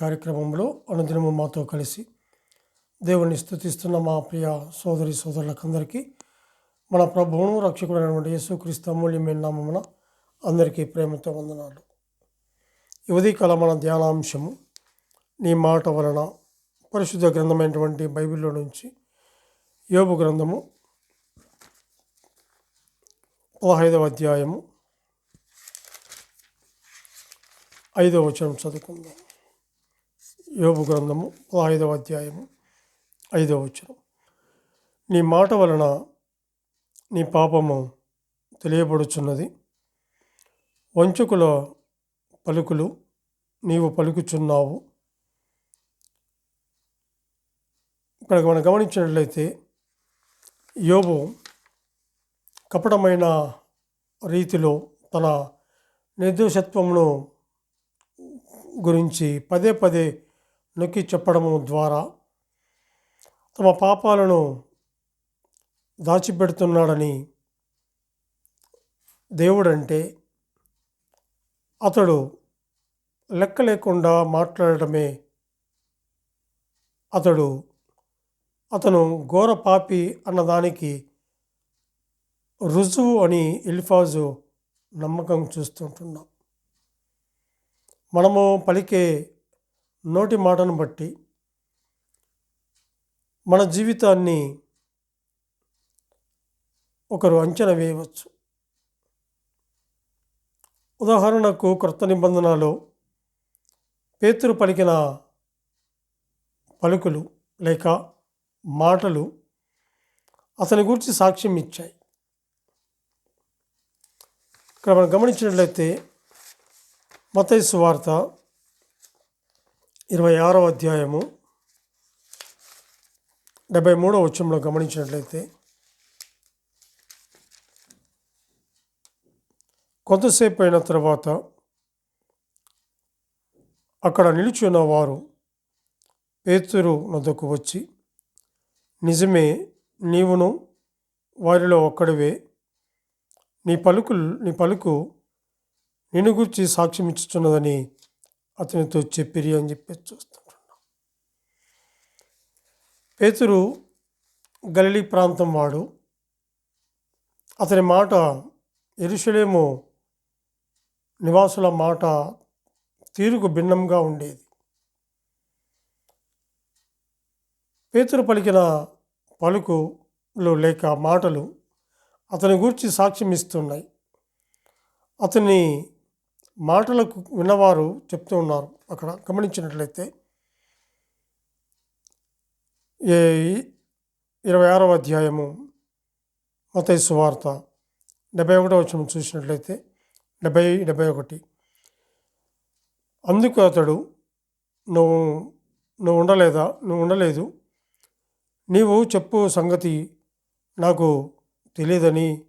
కార్యక్రమంలో అనుదినము మాతో కలిసి దేవుని స్థుతిస్తున్న మా ప్రియ సోదరి సోదరులకందరికీ మన ప్రభువును రక్షకుడైనటువంటి యేసుక్రీస్తు అమూల్యమైన నామమున అందరికీ ప్రేమతో వందనాలు. యువతి ఉదయకాల మన ధ్యానాంశము నీ మాట వలన పరిశుద్ధ గ్రంథమైనటువంటి బైబిల్లో నుంచి యోబు గ్రంథము పదహైదవ అధ్యాయము ఐదవ వచనం చదువుకుందాం. యోబు గ్రంథము ఐదవ అధ్యాయము ఐదవ వచనం. నీ మాట వలన నీ పాపము తెలియబడుచున్నది. వంచుకుల పలుకులు నీవు పలుకుచున్నావు. ఇక్కడ మనం గమనించినట్లయితే యోబు కపటమైన రీతిలో తన నిర్దోషత్వమును గురించి పదే పదే నొక్కి చెప్పడము ద్వారా తమ పాపాలను దాచిపెడుతున్నాడని దేవుడంటే అతడు లెక్క లేకుండా మాట్లాడటమే అతడు. అతను ఘోర పాపి అన్నదానికి రుజువు అని ఇల్ఫాజు నమ్మకం చూస్తుంటున్నాం. మనము పలికే నోటి మాటను బట్టి మన జీవితాన్ని ఒకరు అంచనా వేయవచ్చు. ఉదాహరణకు క్రొత్త నిబంధనలో పేతురు పలికిన పలుకులు లేక మాటలు అతని గురించి సాక్ష్యం ఇచ్చాయి. ఇక్కడ మనం గమనించినట్లయితే మతైసు వార్త ఇరవై ఆరవ అధ్యాయము డెబ్బై మూడవ వచ్చంలో గమనించినట్లయితే కొంతసేపు అయిన తర్వాత అక్కడ నిలుచున్న వారు పేతురు నొద్దకు వచ్చి నిజమే నీవును వారిలో ఒక్కడివే నీ పలుకులు నీ పలుకు నిన్ను గురించి సాక్ష్యం ఇచ్చుతున్నదని అతనితో చెప్పిరి అని చెప్పి చూస్తుంటున్నాం. పేతురు గలిలీ ప్రాంతం వాడు. అతని మాట ఎరుషలేము నివాసుల మాట తీరుకు భిన్నంగా ఉండేది. పేతురు పలికిన పలుకులు లేక మాటలు అతని గురించి సాక్ష్యం ఇస్తున్నాయి అతని మాటలకు విన్నవారు చెప్తూ ఉన్నారు. అక్కడ గమనించినట్లయితే ఏ ఇరవై ఆరవ అధ్యాయము మతైసు వార్త డెబ్బై ఒకటో వచ్చిన చూసినట్లయితే డెబ్బై డెబ్బై ఒకటి. అందుకు అతడు నువ్వు నువ్వు ఉండలేదా? నువ్వు ఉండలేదు. నీవు చెప్పు సంగతి నాకు తెలియదని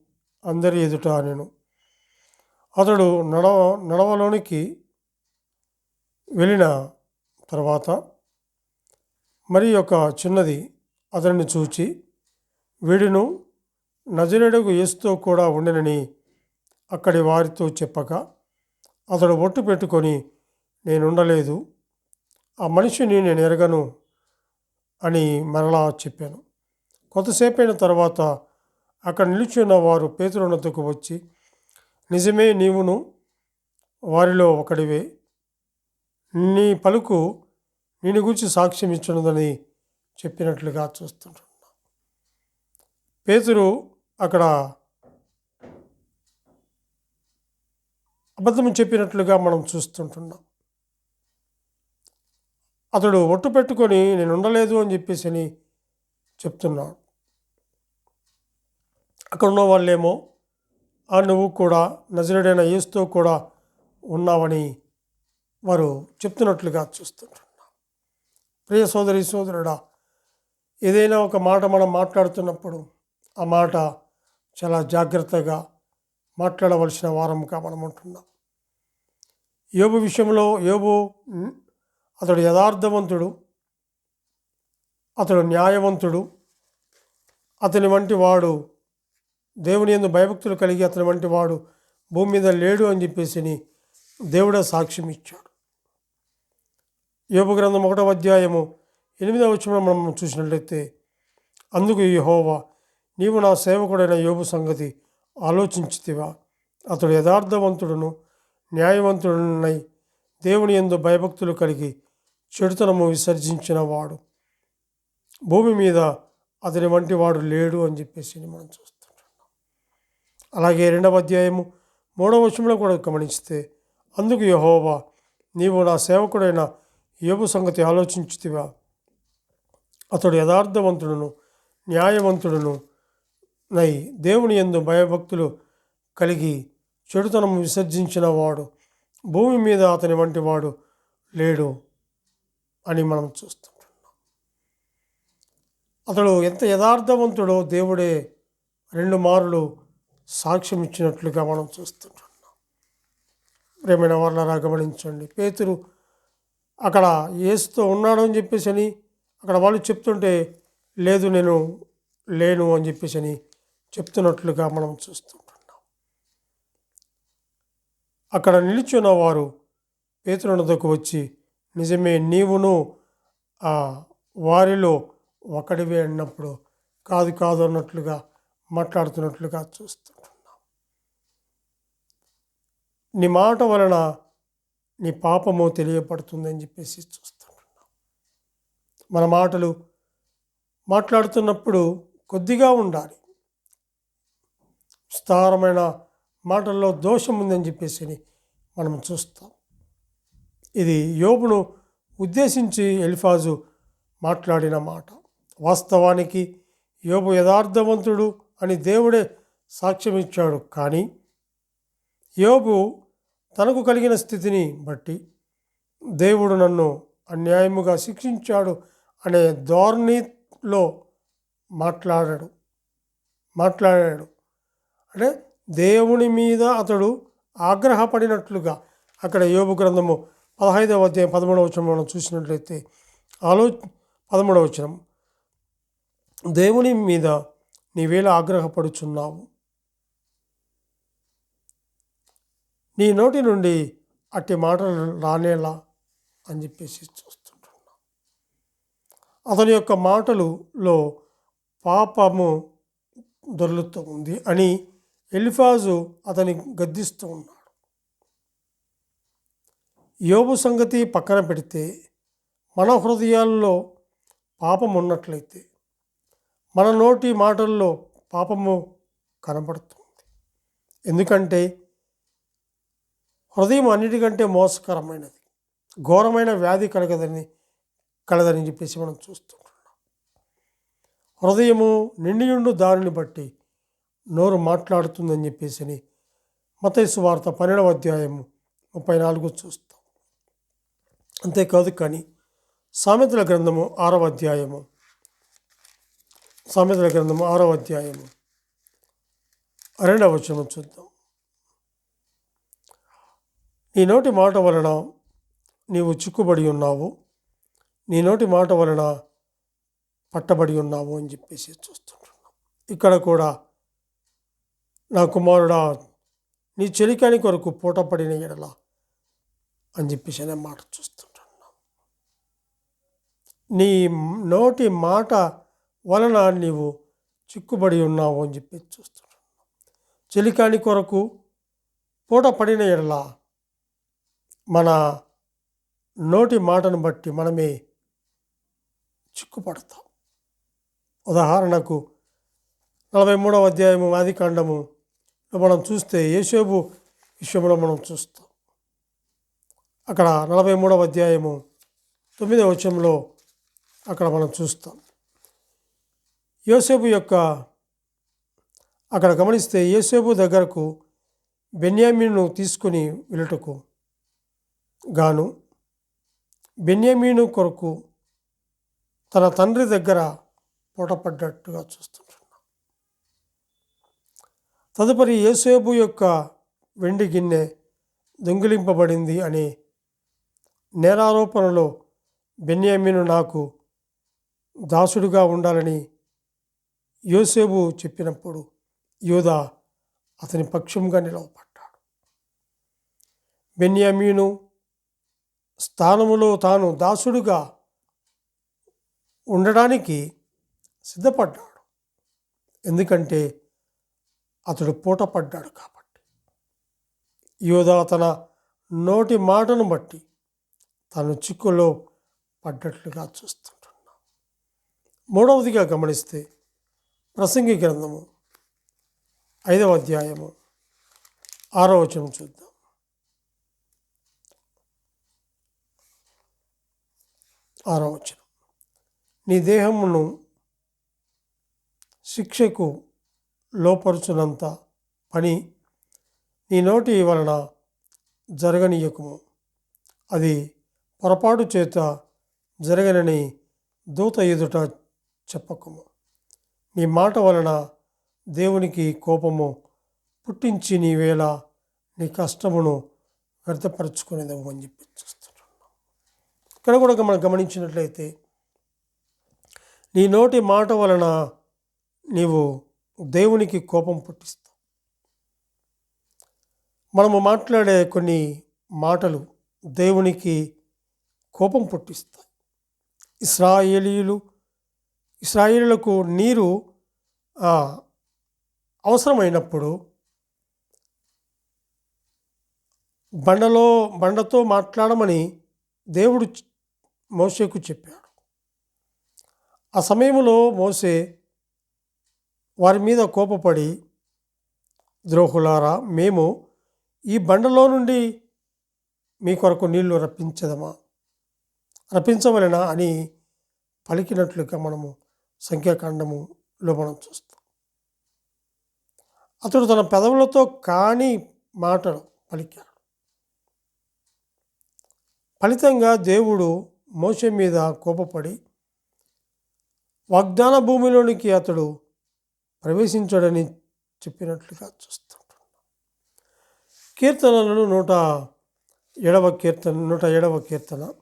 అందరి ఎదుట నేను అతడు నడవ నడవలోనికి వెళ్ళిన తర్వాత మరి ఒక చిన్నది అతనిని చూచి వీడును నజరేడుకు యేసుతో కూడా ఉండనని అక్కడి వారితో చెప్పక అతడు ఒట్టు పెట్టుకొని నేను ఉండలేదు ఆ మనిషిని నేను ఎరగను అని మరలా చెప్పాను. కొంతసేపైన తర్వాత అక్కడ నిలిచి ఉన్న వారు పేతురునతకు వచ్చి నిజమే నీవును వారిలో ఒకడివే. నీ పలుకు నేను గురించి సాక్ష్యం ఇచ్చినదని చెప్పినట్లుగా చూస్తుంటున్నా. పేతురు అక్కడ అబద్ధం చెప్పినట్లుగా మనం చూస్తుంటున్నాం. అతడు ఒట్టు పెట్టుకొని నేను ఉండలేదు అని చెప్పేసి అని చెప్తున్నాడు. అక్కడ ఉన్న వాళ్ళేమో ఆ నువ్వు కూడా నజరుడైన యేసుతో కూడా ఉన్నావని వారు చెప్తున్నట్లుగా చూస్తుంటున్నాం. ప్రియ సోదరి సోదరుడా ఏదైనా ఒక మాట మనం మాట్లాడుతున్నప్పుడు ఆ మాట చాలా జాగ్రత్తగా మాట్లాడవలసిన వారంగా మనం ఉంటున్నాం. యోబు విషయంలో యోబు అతడు యథార్థవంతుడు అతడు న్యాయవంతుడు అతని వంటి వాడు దేవుని ఎందు భయభక్తులు కలిగి అతని వంటి వాడు భూమి మీద లేడు అని చెప్పేసి దేవుడే సాక్ష్యం ఇచ్చాడు. యోగ గ్రంథం ఒకటవ అధ్యాయము ఎనిమిదవ వచ్చిన మనం చూసినట్లయితే అందుకు ఈ హోవా నీవు నా సేవకుడైన యోగు సంగతి ఆలోచించితివా? అతడు యథార్థవంతుడును న్యాయవంతుడునై దేవుని ఎందు భయభక్తులు కలిగి చెడుతనము విసర్జించిన వాడు. భూమి మీద అతని వంటి వాడు లేడు అని చెప్పేసి మనం చూస్తాం. అలాగే రెండవ అధ్యాయము మూడవ వచనంలో కూడా గమనిస్తే అందుకు యహోవా నీవు నా సేవకుడైన యోబు సంగతి ఆలోచించుతివా? అతడు యథార్థవంతుడును న్యాయవంతుడును నై దేవుని ఎందు భయభక్తులు కలిగి చెడుతనం విసర్జించిన వాడు భూమి మీద అతని వంటి వాడు లేడు అని మనం చూస్తుంటున్నాం అతడు ఎంత యథార్థవంతుడో దేవుడే రెండు మారులు సాక్ష్యం ఇచ్చినట్లుగా మనం చూస్తుంటున్నాం ప్రేమైన వాళ్ళరా గమనించండి. పేతురు అక్కడ ఏసుతో ఉన్నాడు అని చెప్పేసి అని అక్కడ వాళ్ళు చెప్తుంటే లేదు నేను లేను అని చెప్పేసి అని చెప్తున్నట్లుగా మనం చూస్తుంటున్నాం. అక్కడ నిలిచున్న వారు పేతురునదకు వచ్చి నిజమే నీవును ఆ వారిలో ఒకడివే అన్నప్పుడు కాదు కాదు అన్నట్లుగా మాట్లాడుతున్నట్లుగా చూస్తున్నాం. నీ మాట వలన నీ పాపము తెలియపడుతుందని చెప్పేసి చూస్తుంటున్నాం. మన మాటలు మాట్లాడుతున్నప్పుడు కొద్దిగా ఉండాలి. విస్తారమైన మాటల్లో దోషం ఉందని చెప్పేసి మనం చూస్తాం. ఇది యోబును ఉద్దేశించి ఎలిఫాజు మాట్లాడిన మాట. వాస్తవానికి యోబు యథార్థవంతుడు అని దేవుడే సాక్ష్యం ఇచ్చాడు కానీ యోబు తనకు కలిగిన స్థితిని బట్టి దేవుడు నన్ను అన్యాయముగా శిక్షించాడు అనే ధోరణిలో మాట్లాడాడు. మాట్లాడాడు. అంటే దేవుని మీద అతడు ఆగ్రహపడినట్లుగా అక్కడ యోబు గ్రంథము పదహైదవ అధ్యాయం పదమూడవ వచనం మనం చూసినట్లయితే ఆలో పదమూడవ వచనం. దేవుని మీద నీవేళ ఆగ్రహపడుచున్నావు నీ నోటి నుండి అట్టి మాటలు రానేలా అని చెప్పేసి చూస్తుంటున్నాం. అతని యొక్క మాటలులో పాపము దొర్లుతూ ఉంది అని ఎలిఫాజు అతని గద్దిస్తూ ఉన్నాడు. యోబు సంగతి పక్కన పెడితే మన హృదయాల్లో పాపం ఉన్నట్లయితే మన నోటి మాటల్లో పాపము కనబడుతుంది. ఎందుకంటే హృదయం అన్నిటికంటే మోసకరమైనది. ఘోరమైన వ్యాధి కలగదని కలదని చెప్పేసి మనం చూస్తుంటున్నాం. హృదయము నిండియుండు దారిని బట్టి నోరు మాట్లాడుతుందని చెప్పేసి మతైసు వార్త పన్నెండవ అధ్యాయము ముప్పై నాలుగు చూస్తాం. అంతేకాదు కానీ సామెతల గ్రంథము ఆరవ అధ్యాయము సామెతల గ్రంథము ఆరవ అధ్యాయము రెండవ వచనం చూద్దాం. నీ నోటి మాట వలన నీవు చిక్కుబడి ఉన్నావు. నీ నోటి మాట వలన పట్టబడి ఉన్నావు అని చెప్పేసి చూస్తుంటున్నాం. ఇక్కడ కూడా నా కుమారుడా నీ చెలికాని కొరకు పూటపడిన ఎడల అని చెప్పేసి అనే మాట చూస్తుంటున్నాం. నీ నోటి మాట వలన నీవు చిక్కుబడి ఉన్నావు అని చెప్పి చూస్తున్నాం చెలికాని కొరకు పూట పడిన ఎడలా మన నోటి మాటను బట్టి మనమే చిక్కుపడతాం. ఉదాహరణకు నలభై మూడవ అధ్యాయము ఆది కాండము మనం చూస్తే యేసేబు విషయంలో మనం చూస్తాం. అక్కడ నలభై మూడవ అధ్యాయము తొమ్మిదవ వచనంలో అక్కడ మనం చూస్తాం. యోసేపు యొక్క అక్కడ గమనిస్తే యోసేపు దగ్గరకు బెన్యామిన్ను తీసుకుని వెళ్ళటకు గాను బెన్యామీను కొరకు తన తండ్రి దగ్గర పూటపడ్డట్టుగా చూస్తుంటున్నాం తదుపరి యేసేబు యొక్క వెండి గిన్నె దొంగిలింపబడింది అనే నేరారోపణలో బెన్యామీను నాకు దాసుడుగా ఉండాలని యోసేబు చెప్పినప్పుడు యోధ అతని పక్షంగా నిలవపడ్డాడు బెన్యామీను స్థానములో తాను దాసుడుగా ఉండడానికి సిద్ధపడ్డాడు. ఎందుకంటే అతడు పూట పడ్డాడు కాబట్టి. యోధా తన నోటి మాటను బట్టి తను చిక్కులో పడ్డట్లుగా చూస్తుంటున్నాం. మూడవదిగా గమనిస్తే ప్రసంగి గ్రంథము ఐదవ అధ్యాయము ఆరో వచనం చూద్దాం. ఆరవచనం నీ దేహమును శిక్షకు లోపరుచునంత పని నీ నోటి వలన జరగనీయకము. అది పొరపాటు చేత జరగనని దూత ఎదుట చెప్పకము. నీ మాట వలన దేవునికి కోపము పుట్టించి నీ వేళ నీ కష్టమును వ్యర్థపరచుకునేదేమో అని చెప్పి ఇక్కడ కూడా మనం గమనించినట్లయితే నీ నోటి మాట వలన నీవు దేవునికి కోపం పుట్టిస్తావు. మనము మాట్లాడే కొన్ని మాటలు దేవునికి కోపం పుట్టిస్తాయి. ఇస్రాయేలీలు ఇస్రాయేలులకు నీరు ఆ, అవసరమైనప్పుడు బండలో బండతో మాట్లాడమని దేవుడు మోసేకు మోషేకు చెప్పాడు. ఆ సమయంలో మోసే వారి మీద కోపపడి ద్రోహులారా మేము ఈ బండలో నుండి మీ కొరకు నీళ్ళు రప్పించదమా? రప్పించవలెనా అని పలికినట్లుగా మనము సంఖ్యాకాండములో మనం చూస్తాం. అతడు తన పెదవులతో కాని మాటలు పలికాడు. ఫలితంగా దేవుడు మోసే మీద కోపపడి వాగ్దాన భూమిలోనికి అతడు ప్రవేశించాడని చెప్పినట్లుగా చూస్తుంటున్నాం. కీర్తనలను నూట ఏడవ కీర్తన నూట ఏడవ కీర్తన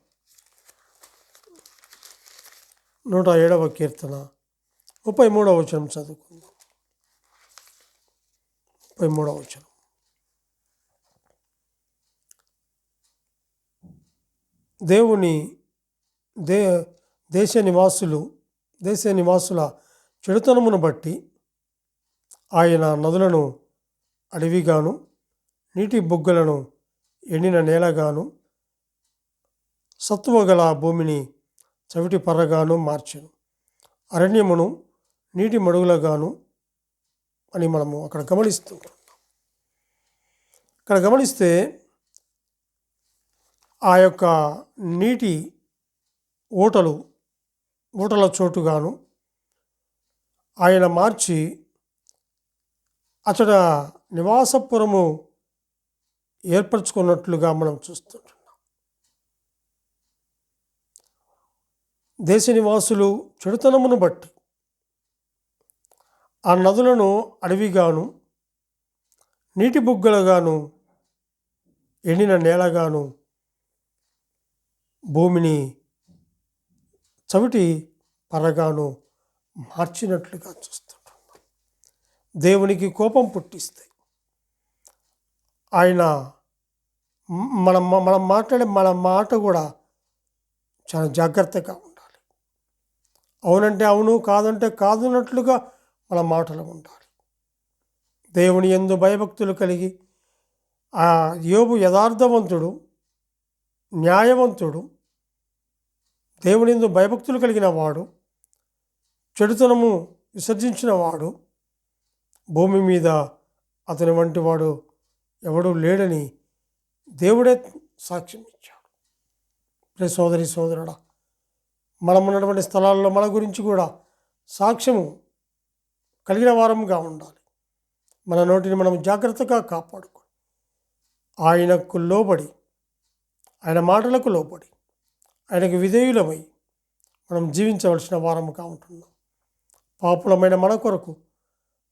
నూట ఏడవ కీర్తన ముప్పై మూడవ వచనం చదువుకుందాం. ముప్పై మూడవ వచనం. దేవుని దే దేశ నివాసులు దేశ నివాసుల చెడుతనమును బట్టి ఆయన నదులను అడవిగాను నీటి బొగ్గలను ఎండిన నేలగాను సత్తువ గల భూమిని చవిటి పర్రగాను మార్చెను. అరణ్యమును నీటి మడుగులగాను అని మనము అక్కడ గమనిస్తూ ఇక్కడ గమనిస్తే ఆ యొక్క నీటి ఊటలు ఊటల చోటుగాను ఆయన మార్చి అతడ నివాసపురము ఏర్పరచుకున్నట్లుగా మనం చూస్తుంటున్నాం. దేశ నివాసులు చెడుతనమును బట్టి ఆ నదులను అడవిగాను నీటి బుగ్గలుగాను ఎండిన నేలగాను భూమిని చవిటి పరగాను మార్చినట్లుగా చూస్తుంటున్నాం దేవునికి కోపం పుట్టిస్తాయి ఆయన మనం మనం మాట్లాడే మన మాట కూడా చాలా జాగ్రత్తగా ఉండాలి. అవునంటే అవును కాదంటే కాదున్నట్లుగా మన మాటలు ఉండాలి. దేవుని ఎందు భయభక్తులు కలిగి ఆ యోబు యథార్థవంతుడు న్యాయవంతుడు దేవునిందు భయభక్తులు కలిగిన వాడు చెడుతనము విసర్జించిన వాడు భూమి మీద అతని వంటి వాడు ఎవడూ లేడని దేవుడే సాక్ష్యం ఇచ్చాడు. ప్రే సోదరి సోదరుడా మనం ఉన్నటువంటి స్థలాల్లో మన గురించి కూడా సాక్ష్యము కలిగిన వారముగా ఉండాలి. మన నోటిని మనం జాగ్రత్తగా కాపాడుకోవాలి. ఆయనకు లోబడి ఆయన మాటలకు లోబడి ఆయనకు విధేయులమై మనం జీవించవలసిన వారముగా ఉంటున్నాం. పాపులమైన మన కొరకు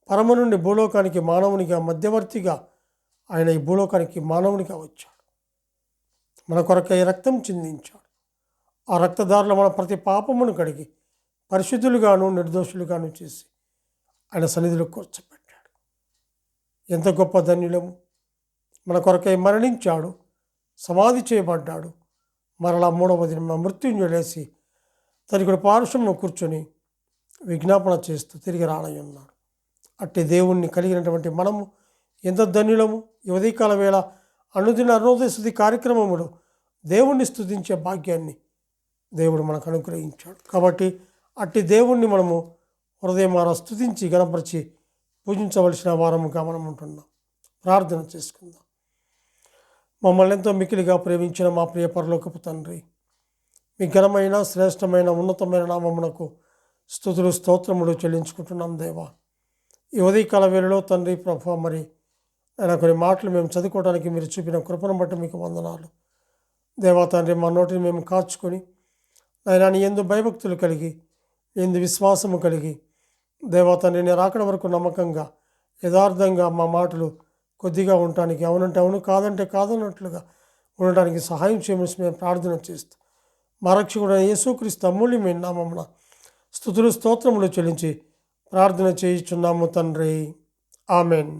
పరమ నుండి భూలోకానికి మానవునిగా మధ్యవర్తిగా ఆయన ఈ భూలోకానికి మానవునిగా వచ్చాడు. మన కొరకై రక్తం చిందించాడు. ఆ రక్తదారులు మన ప్రతి పాపమును కడిగి పరిశుద్ధులుగాను నిర్దోషులుగాను చేసి ఆయన సన్నిధిలో కూర్చోబెట్టాడు ఎంత గొప్ప ధన్యులము! మన కొరకై మరణించాడు సమాధి చేయబడ్డాడు మరలా మూడవ దినం మృత్యుంజయ లేచి తనకుడు పారుషంలో కూర్చొని విజ్ఞాపన చేస్తూ తిరిగి రానయ్యున్నాడు. అట్టి దేవుణ్ణి కలిగినటువంటి మనము ఎంత ధన్యులము? ఈ ఉదయకాల వేళ అనుదిన అరుణోదయ స్థుతి కార్యక్రమములు దేవుణ్ణి స్థుతించే భాగ్యాన్ని దేవుడు మనకు అనుగ్రహించాడు. కాబట్టి అట్టి దేవుణ్ణి మనము హృదయమారా స్థుతించి గణపరిచి పూజించవలసిన వారముగా మనం ఉంటున్నాం ప్రార్థన చేసుకుందాం. మమ్మల్ని ఎంతో మికిలిగా ప్రేమించిన మా ప్రియ పరలోకపు తండ్రి. మీ ఘనమైన శ్రేష్టమైన ఉన్నతమైన నామమునకు స్థుతులు స్తోత్రములు చెల్లించుకుంటున్నాం దేవా. ఈ ఉదయకాల వేళలో తండ్రి ప్రభు మరి ఆయన కొన్ని మాటలు మేము చదువుకోవడానికి మీరు చూపిన కృపను బట్టి మీకు వందనాలు. దేవా తండ్రి మా నోటిని మేము కాచుకొని ఆయన నీ ఎందు భయభక్తులు కలిగి ఎందు విశ్వాసము కలిగి దేవా తండ్రి నేను రాకడ వరకు నమ్మకంగా యథార్థంగా మా మాటలు కొద్దిగా ఉండటానికి అవునంటే అవును కాదంటే కాదన్నట్లుగా ఉండటానికి సహాయం చేయమని మేము ప్రార్థన చేస్తూ మా యేసుక్రీస్తు అమూల్యమైన నామమున స్థుతులు స్తోత్రములు చెల్లించి ప్రార్థన చేయుచున్నాము తండ్రి. ఆమెన్.